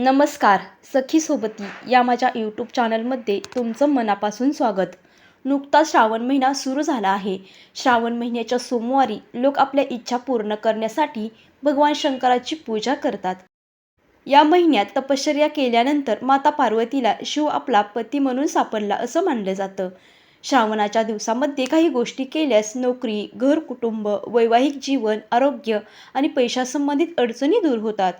नमस्कार सखी सोबती या माझ्या यूट्यूब चॅनलमध्ये तुमचं मनापासून स्वागत. नुकताच श्रावण महिना सुरू झाला आहे. श्रावण महिन्याच्या सोमवारी लोक आपल्या इच्छा पूर्ण करण्यासाठी भगवान शंकराची पूजा करतात. या महिन्यात तपश्चर्या केल्यानंतर माता पार्वतीला शिव आपला पती म्हणून सापडला असं मानलं जातं. श्रावणाच्या दिवसामध्ये काही गोष्टी केल्यास नोकरी घर कुटुंब वैवाहिक जीवन आरोग्य आणि पैशासंबंधित अडचणी दूर होतात.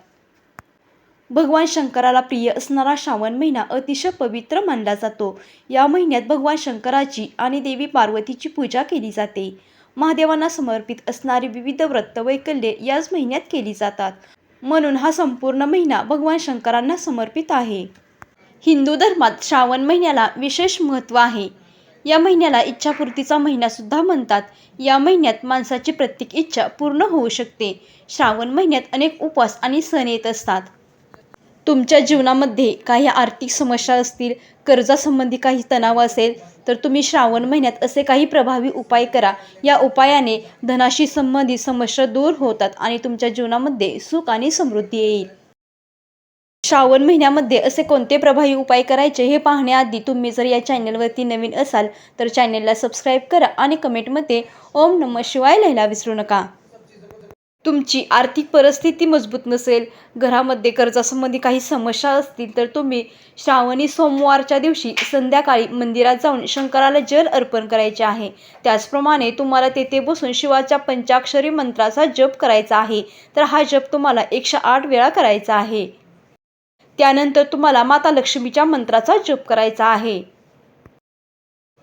भगवान शंकराला प्रिय असणारा श्रावण महिना अतिशय पवित्र मानला जातो. या महिन्यात भगवान शंकराची आणि देवी पार्वतीची पूजा केली जाते. महादेवांना समर्पित असणारी विविध व्रत वैकल्ये याच महिन्यात केली जातात. म्हणून हा संपूर्ण महिना भगवान शंकरांना समर्पित आहे. हिंदू धर्मात श्रावण महिन्याला विशेष महत्त्व आहे. या महिन्याला इच्छापूर्तीचा महिनासुद्धा म्हणतात. या महिन्यात माणसाची प्रत्येक इच्छा पूर्ण होऊ शकते. श्रावण महिन्यात अनेक उपवास आणि सण येत असतात. तुमच्या जीवनामध्ये काही आर्थिक समस्या असतील कर्जासंबंधी काही तणाव असेल तर तुम्ही श्रावण महिन्यात असे काही प्रभावी उपाय करा. या उपायाने धनाशी संबंधित समस्या दूर होतात आणि तुमच्या जीवनामध्ये सुख आणि समृद्धी येईल. श्रावण महिन्यामध्ये असे कोणते प्रभावी उपाय करायचे हे पाहण्याआधी तुम्ही जर या चॅनलवरती नवीन असाल तर चॅनलला सबस्क्राईब करा आणि कमेंटमध्ये ओम नम शिवाय लिहायला विसरू नका. तुमची आर्थिक परिस्थिती मजबूत नसेल घरामध्ये कर्जासंबंधी काही समस्या असतील तर तुम्ही श्रावणी सोमवारच्या दिवशी संध्याकाळी मंदिरात जाऊन शंकराला जल अर्पण करायचे आहे. त्याचप्रमाणे तुम्हाला तेथे बसून शिवाच्या पंचाक्षरी मंत्राचा जप करायचा आहे. तर हा जप तुम्हाला एकशे आठ वेळा करायचा आहे. त्यानंतर तुम्हाला माता लक्ष्मीच्या मंत्राचा जप करायचा आहे.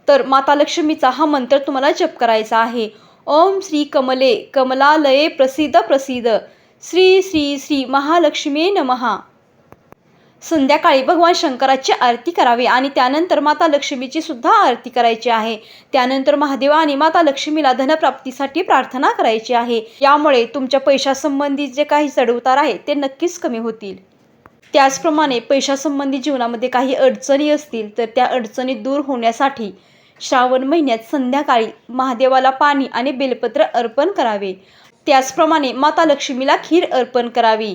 तर माता लक्ष्मीचा हा मंत्र तुम्हाला जप करायचा आहे. ओम श्री कमले कमलालये प्रसिद्ध प्रसिद्ध. श्री श्री श्री महालक्ष्मी नमहा संध्याकाळी भगवान शंकराची आरती करावी आणि त्यानंतर माता लक्ष्मीची सुद्धा आरती करायची आहे. त्यानंतर महादेव आणि माता लक्ष्मीला धनप्राप्तीसाठी प्रार्थना करायची आहे. यामुळे तुमच्या पैशासंबंधी जे काही चढउतार आहे ते नक्कीच कमी होतील. त्याचप्रमाणे पैशासंबंधी जीवनामध्ये काही अडचणी असतील तर त्या अडचणी दूर होण्यासाठी श्रावण महिन्यात संध्याकाळी महादेवाला पाणी आणि बेलपत्र अर्पण करावे. त्याचप्रमाणे माता लक्ष्मीला खीर अर्पण करावी.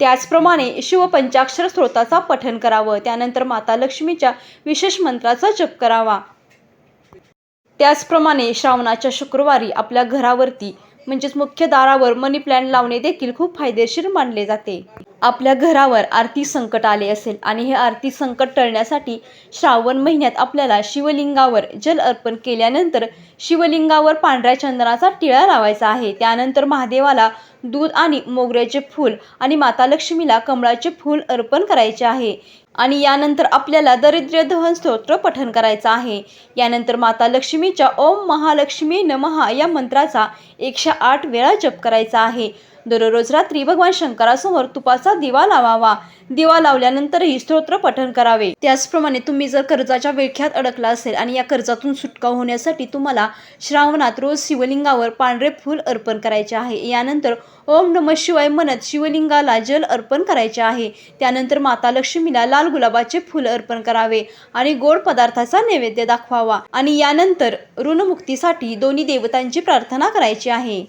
त्याचप्रमाणे शिवपंचाक्षर स्त्रोताचा पठन करावं. त्यानंतर माता लक्ष्मीच्या विशेष मंत्राचा जप करावा. त्याचप्रमाणे श्रावणाच्या शुक्रवारी आपल्या घरावरती म्हणजेच मुख्य दारावर मनी प्लॅन लावणे देखील खूप फायदेशीर मानले जाते. आपल्या घरावर आर्थिक संकट आले असेल आणि हे आर्थिक संकट टळण्यासाठी श्रावण महिन्यात आपल्याला शिवलिंगावर जल अर्पण केल्यानंतर शिवलिंगावर पांढऱ्या चंदनाचा टिळा लावायचा आहे. त्यानंतर महादेवाला दूध आणि मोगऱ्याचे फूल आणि माता लक्ष्मीला कमळाचे फूल अर्पण करायचे आहे. आणि यानंतर आपल्याला दरिद्र दहन स्तोत्र पठण करायचं आहे. यानंतर माता लक्ष्मीच्या ओम महालक्ष्मी नमहा या मंत्राचा एकशे आठ वेळा जप करायचा आहे. दररोज रात्री भगवान शंकरासमोर तुपाचा दिवा लावावा. दिवा लावल्यानंतरही स्तोत्र पठण करावे. त्याचप्रमाणे तुम्ही जर कर्जाच्या विळख्यात अडकला असेल आणि या कर्जातून सुटका होण्यासाठी तुम्हाला श्रावणात रोज शिवलिंगावर पांढरे फूल अर्पण करायचे आहे. यानंतर ओम नम शिवाय म्हणत शिवलिंगाला जल अर्पण करायचे आहे. त्यानंतर माता लक्ष्मीला लाल गुलाबाचे फुल अर्पण करावे आणि गोड पदार्थाचा नैवेद्य दाखवावा आणि यानंतर ऋणमुक्तीसाठी दोन्ही देवतांची प्रार्थना करायची आहे.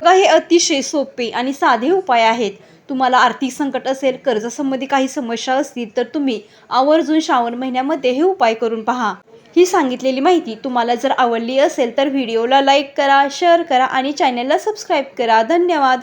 बघा हे अतिशय सोपे आणि साधे उपाय आहेत. तुम्हाला आर्थिक संकट असेल कर्जासंबंधी काही समस्या असतील तर तुम्ही आवर्जून श्रावण महिन्यामध्ये हे उपाय करून पहा. ही सांगितलेली माहिती तुम्हाला जर आवडली असेल तर व्हिडिओला लाईक करा शेअर करा आणि चॅनलला सबस्क्राईब करा. धन्यवाद!